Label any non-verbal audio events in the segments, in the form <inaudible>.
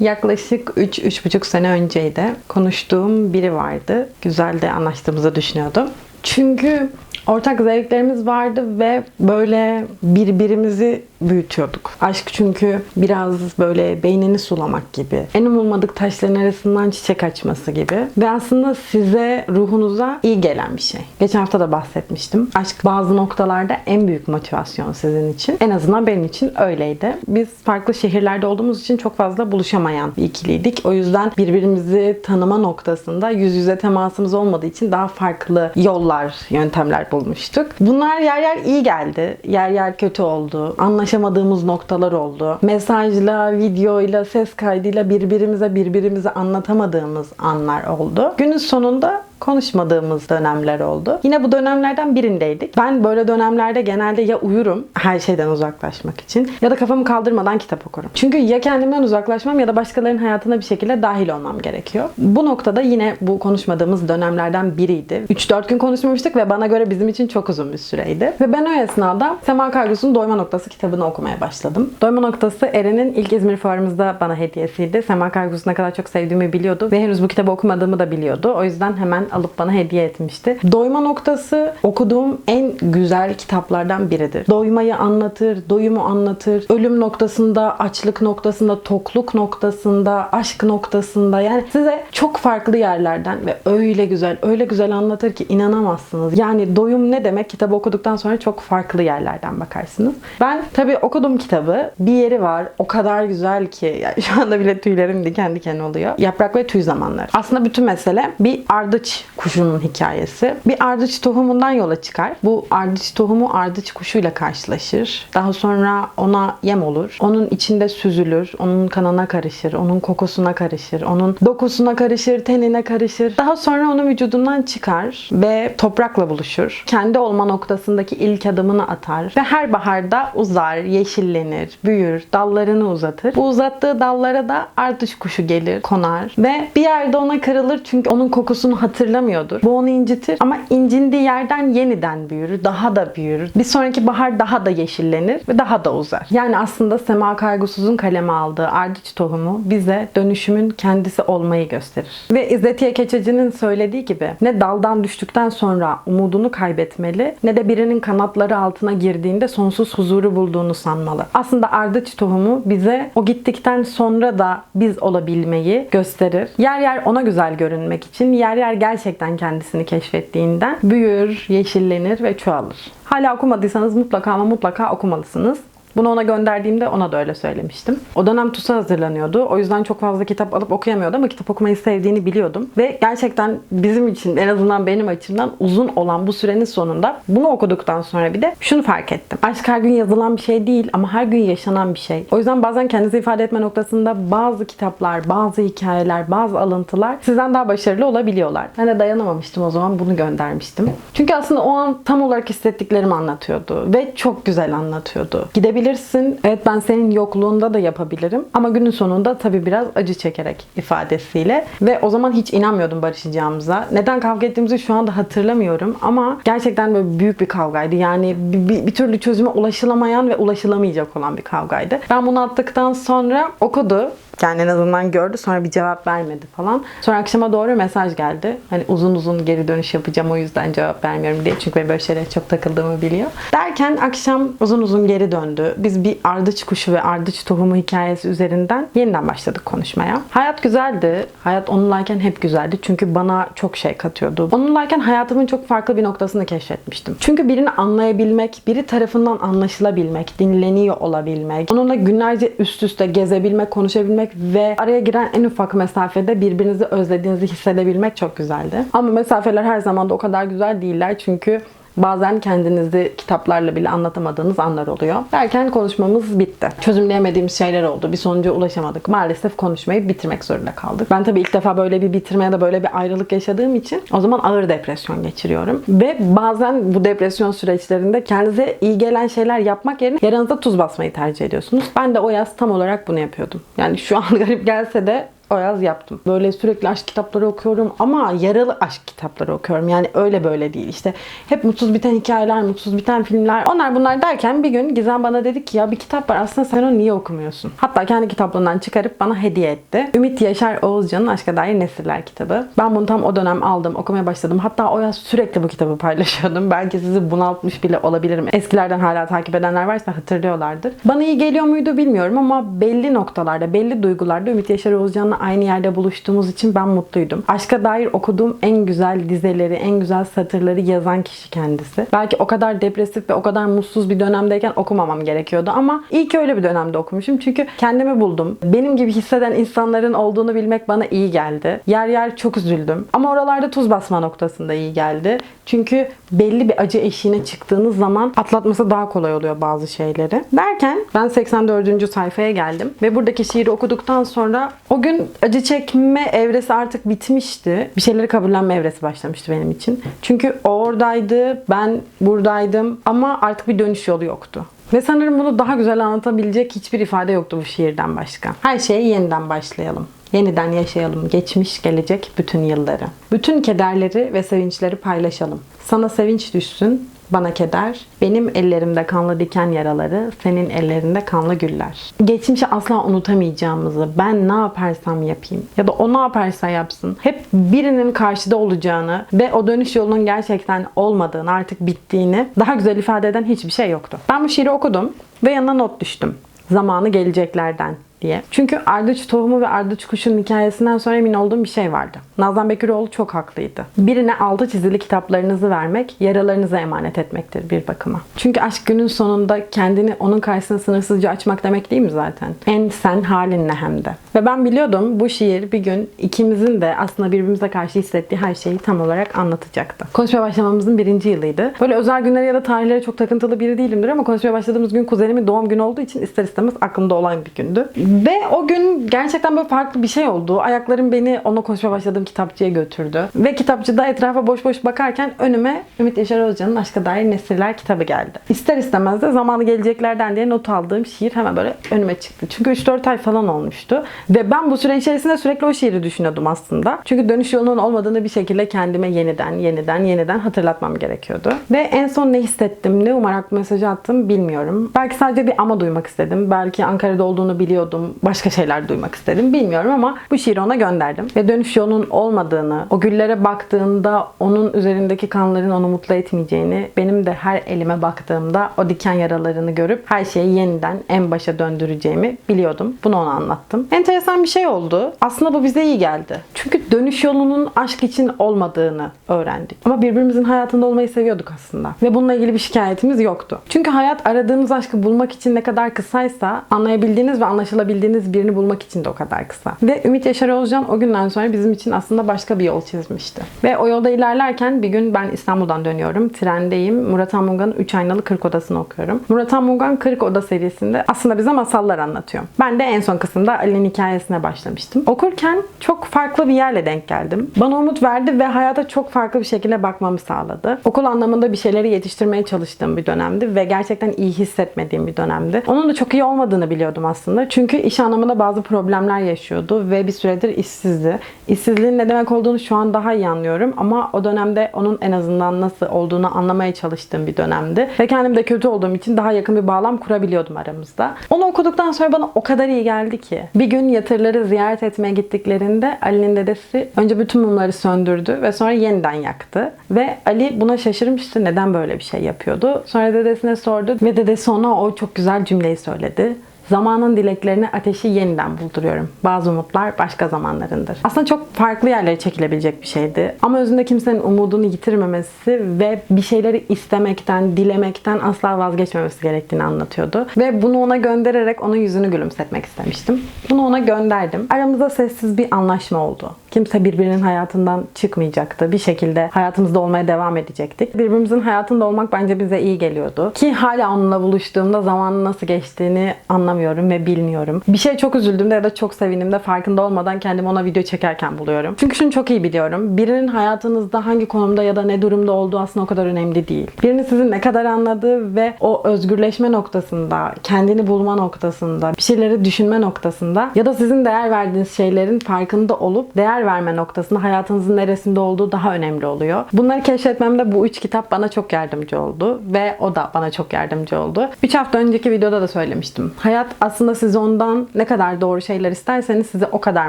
Yaklaşık 3-3,5 sene önceydi. Konuştuğum biri vardı. Güzel de anlaştığımızı düşünüyordum. Çünkü ortak zevklerimiz vardı ve böyle birbirimizi büyütüyorduk. Aşk çünkü biraz böyle beynini sulamak gibi. En umulmadık taşların arasından çiçek açması gibi. Ve aslında size, ruhunuza iyi gelen bir şey. Geçen hafta da bahsetmiştim. Aşk bazı noktalarda en büyük motivasyon sizin için. En azından benim için öyleydi. Biz farklı şehirlerde olduğumuz için çok fazla buluşamayan bir ikiliydik. O yüzden birbirimizi tanıma noktasında yüz yüze temasımız olmadığı için daha farklı yollar, yöntemler bulmuştuk. Bunlar yer yer iyi geldi. Yer yer kötü oldu. Anlaşamadığımız noktalar oldu. Mesajla, videoyla, ses kaydıyla birbirimize birbirimize anlatamadığımız anlar oldu. Günün sonunda konuşmadığımız dönemler oldu. Yine bu dönemlerden birindeydik. Ben böyle dönemlerde genelde ya uyurum her şeyden uzaklaşmak için ya da kafamı kaldırmadan kitap okurum. Çünkü ya kendimden uzaklaşmam ya da başkalarının hayatına bir şekilde dahil olmam gerekiyor. Bu noktada yine bu konuşmadığımız dönemlerden biriydi. 3-4 gün konuşmamıştık ve bana göre bizim için çok uzun bir süreydi. Ve ben o esnada Sema Kargus'un Doyma Noktası kitabını okumaya başladım. Doyma Noktası Eren'in ilk İzmir fuarımızda bana hediyesiydi. Sema Kargus'u ne kadar çok sevdiğimi biliyordu ve henüz bu kitabı okumadığımı da biliyordu. O yüzden hemen alıp bana hediye etmişti. Doyma noktası okuduğum en güzel kitaplardan biridir. Doymayı anlatır, doyumu anlatır. Ölüm noktasında, açlık noktasında, tokluk noktasında, aşk noktasında yani size çok farklı yerlerden ve öyle güzel, öyle güzel anlatır ki inanamazsınız. Yani doyum ne demek? Kitabı okuduktan sonra çok farklı yerlerden bakarsınız. Ben tabii okudum kitabı. Bir yeri var. O kadar güzel ki yani şu anda bile tüylerim diken diken oluyor. Yaprak ve tüy zamanları. Aslında bütün mesele bir ardıç kuşunun hikayesi. Bir ardıç tohumundan yola çıkar. Bu ardıç tohumu ardıç kuşuyla karşılaşır. Daha sonra ona yem olur. Onun içinde süzülür. Onun kanına karışır. Onun kokusuna karışır. Onun dokusuna karışır. Tenine karışır. Daha sonra onun vücudundan çıkar ve toprakla buluşur. Kendi olma noktasındaki ilk adımını atar ve her baharda uzar, yeşillenir, büyür, dallarını uzatır. Bu uzattığı dallara da ardıç kuşu gelir, konar ve bir yerde ona kırılır çünkü onun kokusunu hatırlamıyordur. Bu onu incitir ama incindiği yerden yeniden büyür, daha da büyür. Bir sonraki bahar daha da yeşillenir ve daha da uzar. Yani aslında Sema Kaygusuz'un kaleme aldığı ardıç tohumu bize dönüşümün kendisi olmayı gösterir. Ve İzzetiye Keçeci'nin söylediği gibi ne daldan düştükten sonra umudunu kaybetmeli ne de birinin kanatları altına girdiğinde sonsuz huzuru bulduğunu sanmalı. Aslında ardıç tohumu bize o gittikten sonra da biz olabilmeyi gösterir. Yer yer ona güzel görünmek için, yer yer gerçekten kendisini keşfettiğinden büyür, yeşillenir ve çoğalır. Hala okumadıysanız mutlaka ama mutlaka okumalısınız. Bunu ona gönderdiğimde ona da öyle söylemiştim. O dönem TUS'a hazırlanıyordu. O yüzden çok fazla kitap alıp okuyamıyordu ama kitap okumayı sevdiğini biliyordum. Ve gerçekten bizim için en azından benim açımdan uzun olan bu sürenin sonunda bunu okuduktan sonra bir de şunu fark ettim. Aşk her gün yazılan bir şey değil ama her gün yaşanan bir şey. O yüzden bazen kendinizi ifade etme noktasında bazı kitaplar, bazı hikayeler, bazı alıntılar sizden daha başarılı olabiliyorlar. Ben de dayanamamıştım o zaman bunu göndermiştim. Çünkü aslında o an tam olarak hissettiklerimi anlatıyordu ve çok güzel anlatıyordu. Gidebilir yapabilirsin. Evet ben senin yokluğunda da yapabilirim. Ama günün sonunda tabii biraz acı çekerek ifadesiyle. Ve o zaman hiç inanmıyordum barışacağımıza. Neden kavga ettiğimizi şu anda hatırlamıyorum. Ama gerçekten böyle büyük bir kavgaydı. Yani bir, bir, bir türlü çözüme ulaşılamayan ve ulaşılamayacak olan bir kavgaydı. Ben bunu attıktan sonra okudu. Yani en azından gördü sonra bir cevap vermedi falan. Sonra akşama doğru mesaj geldi. Hani uzun uzun geri dönüş yapacağım o yüzden cevap vermiyorum diye. Çünkü ben böyle şeylere çok takıldığımı biliyor. Derken akşam uzun uzun geri döndü. Biz bir ardıç kuşu ve ardıç tohumu hikayesi üzerinden yeniden başladık konuşmaya. Hayat güzeldi. Hayat onunlayken hep güzeldi. Çünkü bana çok şey katıyordu. Onunlayken hayatımın çok farklı bir noktasını keşfetmiştim. Çünkü birini anlayabilmek, biri tarafından anlaşılabilmek, dinleniyor olabilmek, onunla günlerce üst üste gezebilmek, konuşabilmek ve araya giren en ufak mesafede birbirinizi özlediğinizi hissedebilmek çok güzeldi. Ama mesafeler her zaman da o kadar güzel değiller çünkü Bazen kendinizi kitaplarla bile anlatamadığınız anlar oluyor. Derken konuşmamız bitti. Çözümleyemediğimiz şeyler oldu. Bir sonuca ulaşamadık. Maalesef konuşmayı bitirmek zorunda kaldık. Ben tabii ilk defa böyle bir bitirme ya da böyle bir ayrılık yaşadığım için o zaman ağır depresyon geçiriyorum. Ve bazen bu depresyon süreçlerinde kendinize iyi gelen şeyler yapmak yerine yaranıza tuz basmayı tercih ediyorsunuz. Ben de o yaz tam olarak bunu yapıyordum. Yani şu an <laughs> garip gelse de o yaz yaptım. Böyle sürekli aşk kitapları okuyorum ama yaralı aşk kitapları okuyorum. Yani öyle böyle değil. İşte hep mutsuz biten hikayeler, mutsuz biten filmler. Onlar bunlar derken bir gün Gizem bana dedi ki ya bir kitap var aslında sen onu niye okumuyorsun? Hatta kendi kitaplığından çıkarıp bana hediye etti. Ümit Yaşar Oğuzcan'ın Aşka Dair Nesiller kitabı. Ben bunu tam o dönem aldım, okumaya başladım. Hatta o yaz sürekli bu kitabı paylaşıyordum. Belki sizi bunaltmış bile olabilirim. Eskilerden hala takip edenler varsa hatırlıyorlardır. Bana iyi geliyor muydu bilmiyorum ama belli noktalarda, belli duygularda Ümit Yaşar Oğuzcan'la aynı yerde buluştuğumuz için ben mutluydum. Aşka dair okuduğum en güzel dizeleri, en güzel satırları yazan kişi kendisi. Belki o kadar depresif ve o kadar mutsuz bir dönemdeyken okumamam gerekiyordu ama iyi ki öyle bir dönemde okumuşum. Çünkü kendimi buldum. Benim gibi hisseden insanların olduğunu bilmek bana iyi geldi. Yer yer çok üzüldüm. Ama oralarda tuz basma noktasında iyi geldi. Çünkü belli bir acı eşiğine çıktığınız zaman atlatması daha kolay oluyor bazı şeyleri. Derken ben 84. sayfaya geldim ve buradaki şiiri okuduktan sonra o gün acı çekme evresi artık bitmişti. Bir şeyleri kabullenme evresi başlamıştı benim için. Çünkü o oradaydı, ben buradaydım ama artık bir dönüş yolu yoktu. Ve sanırım bunu daha güzel anlatabilecek hiçbir ifade yoktu bu şiirden başka. Her şeye yeniden başlayalım. Yeniden yaşayalım geçmiş, gelecek bütün yılları. Bütün kederleri ve sevinçleri paylaşalım. Sana sevinç düşsün, bana keder. Benim ellerimde kanlı diken yaraları, senin ellerinde kanlı güller. Geçmişi asla unutamayacağımızı, ben ne yaparsam yapayım ya da o ne yaparsa yapsın, hep birinin karşıda olacağını ve o dönüş yolunun gerçekten olmadığını, artık bittiğini daha güzel ifade eden hiçbir şey yoktu. Ben bu şiiri okudum ve yanına not düştüm. Zamanı geleceklerden diye. Çünkü Ardıç Tohumu ve Ardıç Kuşu'nun hikayesinden sonra emin olduğum bir şey vardı. Nazan Bekiroğlu çok haklıydı. Birine altı çizili kitaplarınızı vermek, yaralarınıza emanet etmektir bir bakıma. Çünkü aşk günün sonunda kendini onun karşısına sınırsızca açmak demek değil mi zaten? En sen halinle hem de. Ve ben biliyordum bu şiir bir gün ikimizin de aslında birbirimize karşı hissettiği her şeyi tam olarak anlatacaktı. Konuşmaya başlamamızın birinci yılıydı. Böyle özel günlere ya da tarihlere çok takıntılı biri değilimdir ama konuşmaya başladığımız gün kuzenimin doğum günü olduğu için ister istemez aklımda olan bir gündü. Ve o gün gerçekten böyle farklı bir şey oldu. Ayaklarım beni ona konuşmaya başladığım kitapçıya götürdü. Ve kitapçıda etrafa boş boş bakarken önüme Ümit Yaşar Özcan'ın Aşka Dair Nesiller kitabı geldi. İster istemez de zamanı geleceklerden diye not aldığım şiir hemen böyle önüme çıktı. Çünkü 3-4 ay falan olmuştu. Ve ben bu süre içerisinde sürekli o şiiri düşünüyordum aslında. Çünkü dönüş yolunun olmadığını bir şekilde kendime yeniden, yeniden, yeniden hatırlatmam gerekiyordu. Ve en son ne hissettim, ne umarak mesajı attım bilmiyorum. Belki sadece bir ama duymak istedim. Belki Ankara'da olduğunu biliyordum. Başka şeyler duymak istedim. Bilmiyorum ama bu şiiri ona gönderdim. Ve dönüş yolunun olmadığını, o güllere baktığında onun üzerindeki kanların onu mutlu etmeyeceğini, benim de her elime baktığımda o diken yaralarını görüp her şeyi yeniden en başa döndüreceğimi biliyordum. Bunu ona anlattım. Enteresan bir şey oldu. Aslında bu bize iyi geldi. Çünkü dönüş yolunun aşk için olmadığını öğrendik. Ama birbirimizin hayatında olmayı seviyorduk aslında. Ve bununla ilgili bir şikayetimiz yoktu. Çünkü hayat aradığımız aşkı bulmak için ne kadar kısaysa anlayabildiğiniz ve anlaşılabildiğiniz birini bulmak için de o kadar kısa. Ve Ümit Yaşar Özcan o günden sonra bizim için aslında başka bir yol çizmişti. Ve o yolda ilerlerken bir gün ben İstanbul'dan dönüyorum. Trendeyim. Murat Anmungan'ın 3 aynalı 40 odasını okuyorum. Murat Anmungan 40 oda serisinde aslında bize masallar anlatıyor. Ben de en son kısımda Ali'nin hikayesine başlamıştım. Okurken çok farklı bir yerle denk geldim. Bana umut verdi ve hayata çok farklı bir şekilde bakmamı sağladı. Okul anlamında bir şeyleri yetiştirmeye çalıştığım bir dönemdi ve gerçekten iyi hissetmediğim bir dönemdi. Onun da çok iyi olmadığını biliyordum aslında. Çünkü iş anlamında bazı problemler yaşıyordu ve bir süredir işsizdi. İşsizliğin ne demek olduğunu şu an daha iyi anlıyorum ama o dönemde onun en azından nasıl olduğunu anlamaya çalıştığım bir dönemdi. Ve kendim de kötü olduğum için daha yakın bir bağlam kurabiliyordum aramızda. Onu okuduktan sonra bana o kadar iyi geldi ki. Bir gün yatırları ziyaret etmeye gittiklerinde Ali'nin dedesi önce bütün mumları söndürdü ve sonra yeniden yaktı. Ve Ali buna şaşırmıştı neden böyle bir şey yapıyordu. Sonra dedesine sordu ve dedesi ona o çok güzel cümleyi söyledi. Zamanın dileklerini ateşi yeniden bulduruyorum. Bazı umutlar başka zamanlarındır. Aslında çok farklı yerlere çekilebilecek bir şeydi. Ama özünde kimsenin umudunu yitirmemesi ve bir şeyleri istemekten, dilemekten asla vazgeçmemesi gerektiğini anlatıyordu. Ve bunu ona göndererek onun yüzünü gülümsetmek istemiştim. Bunu ona gönderdim. Aramızda sessiz bir anlaşma oldu. Kimse birbirinin hayatından çıkmayacaktı. Bir şekilde hayatımızda olmaya devam edecektik. Birbirimizin hayatında olmak bence bize iyi geliyordu. Ki hala onunla buluştuğumda zamanın nasıl geçtiğini anlamaya anlamıyorum ve bilmiyorum. Bir şey çok üzüldüğümde ya da çok sevindiğimde farkında olmadan kendimi ona video çekerken buluyorum. Çünkü şunu çok iyi biliyorum. Birinin hayatınızda hangi konumda ya da ne durumda olduğu aslında o kadar önemli değil. Birinin sizi ne kadar anladığı ve o özgürleşme noktasında, kendini bulma noktasında, bir şeyleri düşünme noktasında ya da sizin değer verdiğiniz şeylerin farkında olup değer verme noktasında hayatınızın neresinde olduğu daha önemli oluyor. Bunları keşfetmemde bu üç kitap bana çok yardımcı oldu ve o da bana çok yardımcı oldu. 3 hafta önceki videoda da söylemiştim. Hayat aslında siz ondan ne kadar doğru şeyler isterseniz size o kadar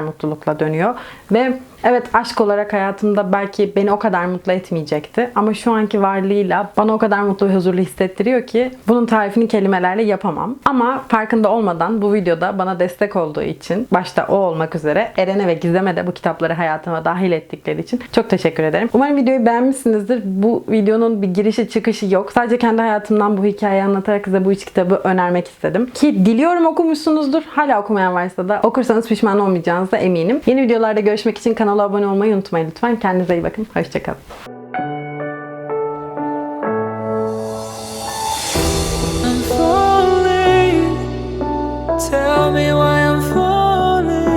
mutlulukla dönüyor. Ve Evet aşk olarak hayatımda belki beni o kadar mutlu etmeyecekti. Ama şu anki varlığıyla bana o kadar mutlu ve huzurlu hissettiriyor ki bunun tarifini kelimelerle yapamam. Ama farkında olmadan bu videoda bana destek olduğu için başta o olmak üzere Eren'e ve Gizem'e de bu kitapları hayatıma dahil ettikleri için çok teşekkür ederim. Umarım videoyu beğenmişsinizdir. Bu videonun bir girişi çıkışı yok. Sadece kendi hayatımdan bu hikayeyi anlatarak size bu üç kitabı önermek istedim. Ki diliyorum okumuşsunuzdur. Hala okumayan varsa da okursanız pişman olmayacağınıza eminim. Yeni videolarda görüşmek için kanala abone olmayı unutmayın lütfen. Kendinize iyi bakın. Hoşçakalın.